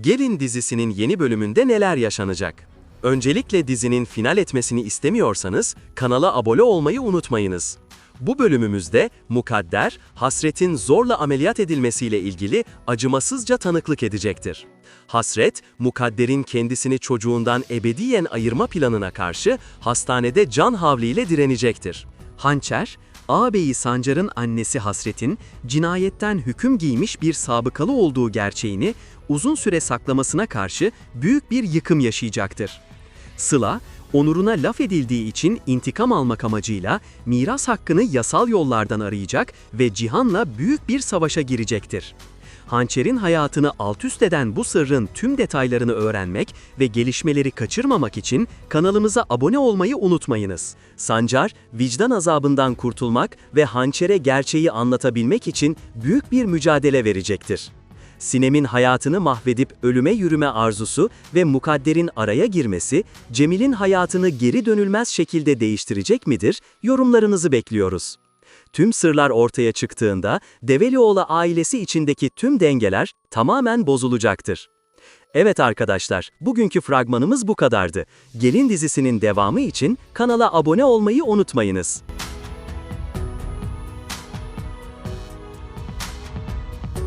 Gelin dizisinin yeni bölümünde neler yaşanacak? Öncelikle dizinin final etmesini istemiyorsanız kanala abone olmayı unutmayınız. Bu bölümümüzde Mukadder, Hasret'in zorla ameliyat edilmesiyle ilgili acımasızca tanıklık edecektir. Hasret, Mukadder'in kendisini çocuğundan ebediyen ayırma planına karşı hastanede can havliyle direnecektir. Hançer, ağabeyi Sancar'ın annesi Hasret'in cinayetten hüküm giymiş bir sabıkalı olduğu gerçeğini uzun süre saklamasına karşı büyük bir yıkım yaşayacaktır. Sıla, onuruna laf edildiği için intikam almak amacıyla miras hakkını yasal yollardan arayacak ve Cihan'la büyük bir savaşa girecektir. Hançer'in hayatını altüst eden bu sırrın tüm detaylarını öğrenmek ve gelişmeleri kaçırmamak için kanalımıza abone olmayı unutmayınız. Sancar, vicdan azabından kurtulmak ve Hançer'e gerçeği anlatabilmek için büyük bir mücadele verecektir. Sinem'in hayatını mahvedip ölüme yürüme arzusu ve Mukadder'in araya girmesi, Cemil'in hayatını geri dönülmez şekilde değiştirecek midir? Yorumlarınızı bekliyoruz. Tüm sırlar ortaya çıktığında Develioğlu ailesi içindeki tüm dengeler tamamen bozulacaktır. Evet arkadaşlar, bugünkü fragmanımız bu kadardı. Gelin dizisinin devamı için kanala abone olmayı unutmayınız.